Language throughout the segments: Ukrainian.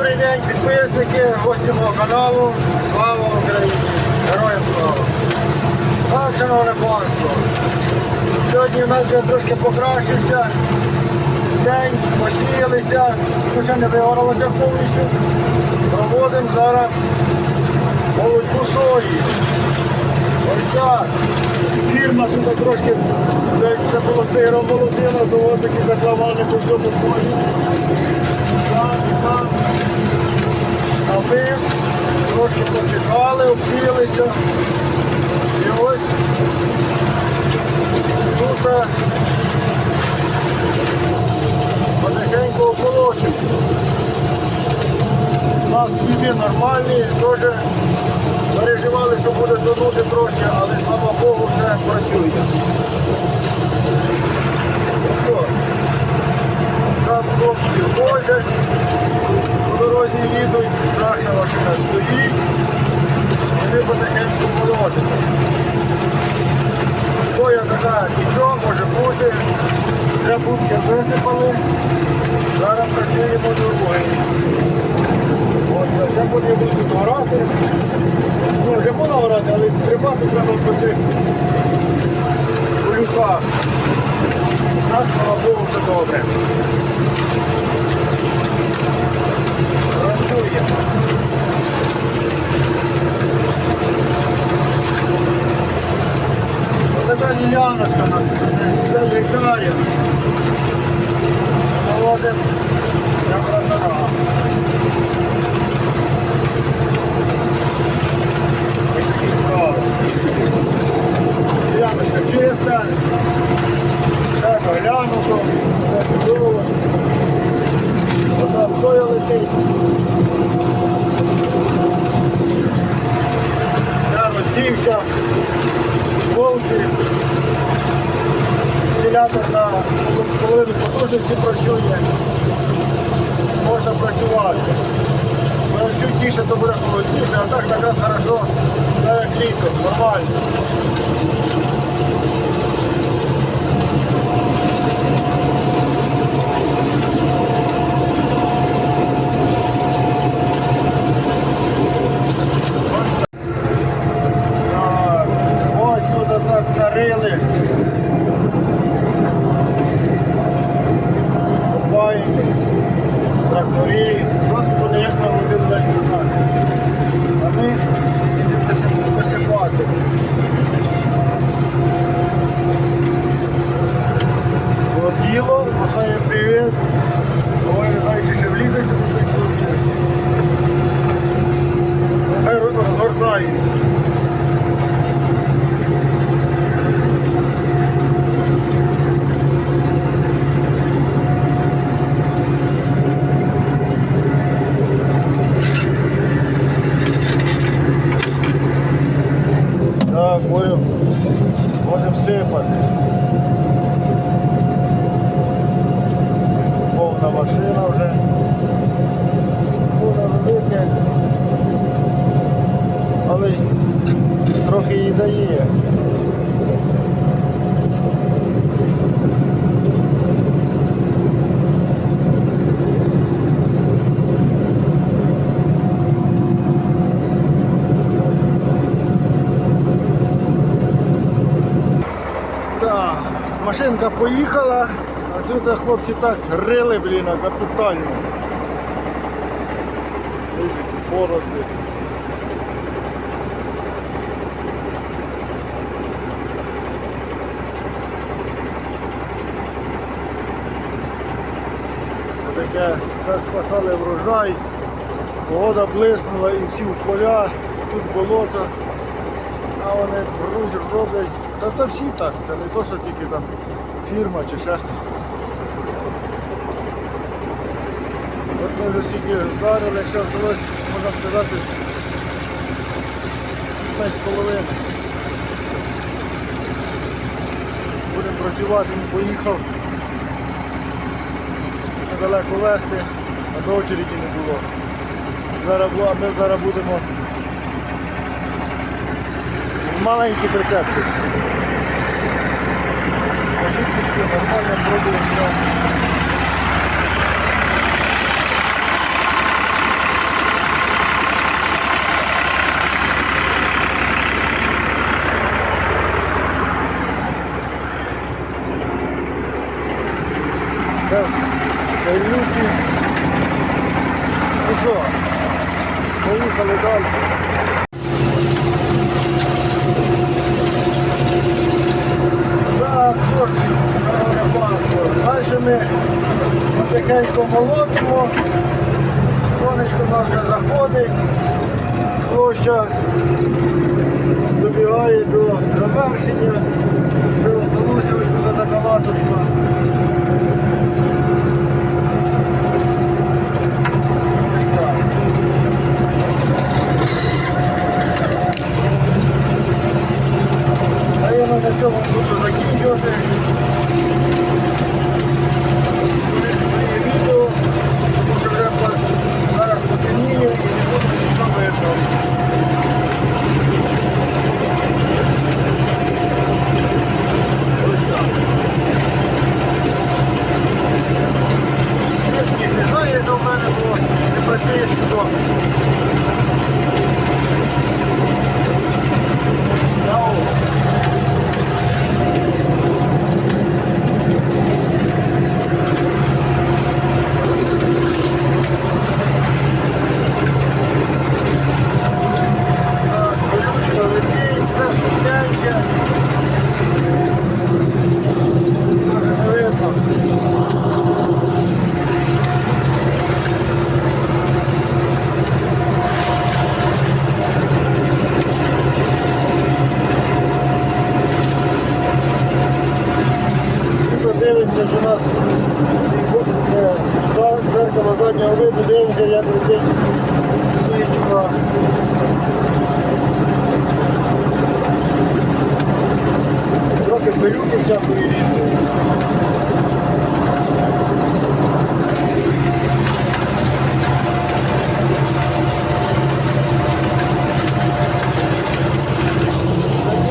Добрий день, підписники, гості каналу. Слава Україні! Героям слава! Так, шановне панство. Сьогодні у нас вже трошки покращився. День, посіялися, хоча не вигоралося повністю. Проводимо зараз молодьбу сої. Ось так. Фірма тут трошки десь це було сиро молодила, то ось такі заклавали по всьому полі. Так. А ми трошки почекали, обсілися. І ось тут е, потихеньку околочу. У нас сліди нормальні, теж переживали, що буде тонути трошки, але слава Богу, все працює. Ну що, там хлопці возять, по дорозі їдуть, наша машина стоїть, ми потихеньку молодимо. Соя така нічого може бути, вже будки висипали, зараз працюємо другою. От, це потрібно тут орати. Ну, вже можна орати, але тримати треба по цих полюках. Нас, слава Богу, все добре. Працює. Діляночка на 5 гектарів. Молодим для братана. Ямочка чиста, вентилятор на половину потужності працює. Можна працювати. Чуть тише, то буде холодніше, а так якраз хорошо, так як літо, нормально. Так, ось тут так нарили. Копаємо, тракторі, просто не як на один день не знаю. А ми йдемо посипати. Воділо, махає привіт. Ой, не знаю, чи ще влізеться до цих хлопців. Нехай розгортає. Так, будемо, будемо сипати. Повна машина вже. Повна велика. Але й трохи їй дає. Да, машинка поїхала, а тут хлопці так рили, блін, капітально. Борозди. Таке, так спасали врожай, погода блиснула і всі в поля, тут болото, а вони грузять, роблять. Та то всі так, це не то, що тільки там фірма чи ще хтось. От ми вже стільки вдарили, ще вдалося, можна сказати, чуть менш половини. Будемо працювати, він поїхав. Недалеко вести, а до очереді не було. Зараз, ми зараз будемо маленькі прицепки. Почутки нормально пробуємо. Так, кайлюки. Ну что, поїхали дальше. Панство, далі ми потихеньку молотимо. Сонечко у нас вже заходить. Площа добігає до завершення. Вже осталося ось така латочка. А я на цьому буду закінчувати. Моє відео, тому що вже по- зараз потемніє і не буде нічого видно. Ось так. Світ не знає, до мене, бо не працює судом. Яу. Так, колючка летить, все сухеньке. Може не видно. Тут дивимося, що у нас е, зеркало заднього виду, дивимося, як свічка. Трохи пилюки всякої різної.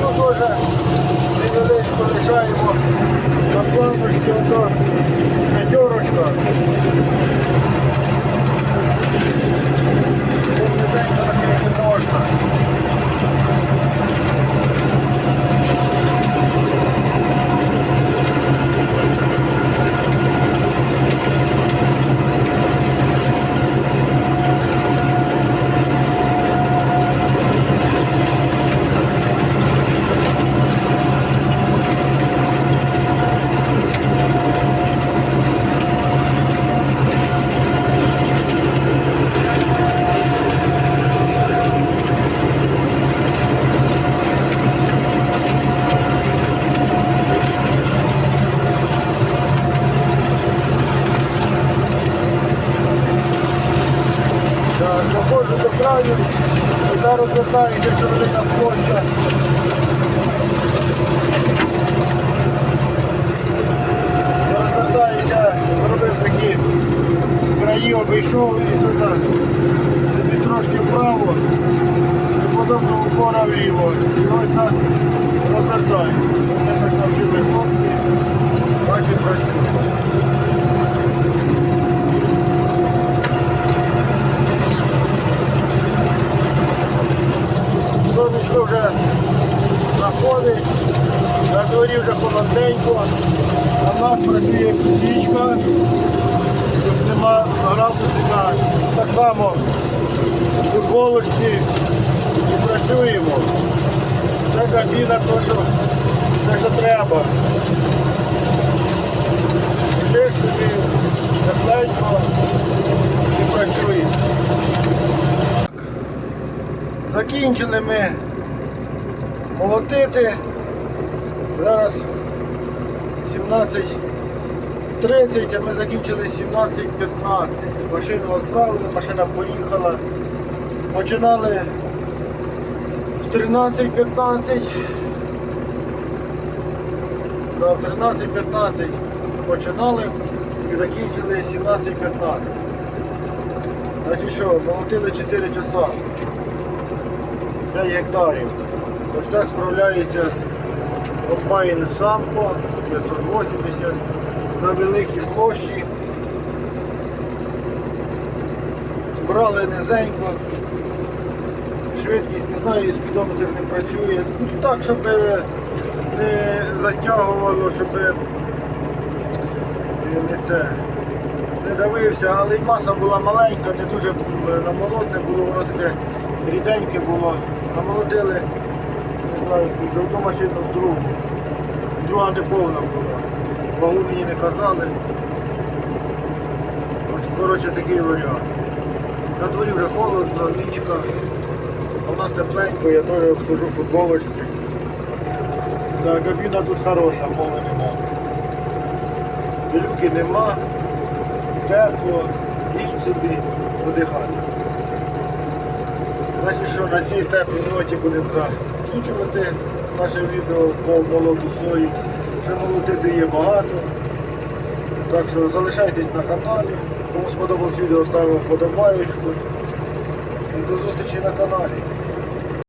Таку теж невеличко лишаємо на планочці ото п'ятерочка. Тут низенько накрити можна. Так, Заходжу до краю, і зараз звертається що площа. Розвертаюся, зробив такі краї, обійшов і туди собі трошки вправо, і потім упора вліво. І ось так розвертаю. Мене так навчили хлопці, так і працює. Сонечко вже заходить, на дворі вже холодненько, а в нас працює пічка, тут нема градусика, так само в футболочці і працюємо. Це кабіна, то що, те, що треба. Сидиш собі, тепленько і працюємо. Закінчили ми молотити. Зараз 17.30, а ми закінчили 17.15. Машину відправили, машина поїхала. Починали в 13.15. Да, в 13.15 починали і закінчили 17.15. Значить що, молотили 4 часа. 5 гектарів. Ось так справляється комбайн Самко 580 на великій площі. Брали низенько. Швидкість не знаю, спідометр не працює. Ну, Так, щоб не затягувало, щоб не це. Не давився, але й маса була маленька, не дуже намолотне було, воно таке ріденьке було. Намолотили, не знаю, одну машину в другу. Друга не повна була. Вагу мені не казали. Ось, коротше, такий варіант. На дворі вже холодно, нічка. В нас тепленько, я теж сижу в футболочці. Так, кабіна тут хороша, мови нема. Пилюки нема, тепло, їдь собі подихати. Значить, що на цій теплій ноті будемо закінчувати наше відео по молоту сої. Вже молотити є багато. Так що залишайтесь на каналі. Кому сподобалось відео, ставимо вподобаючку. І до зустрічі на каналі.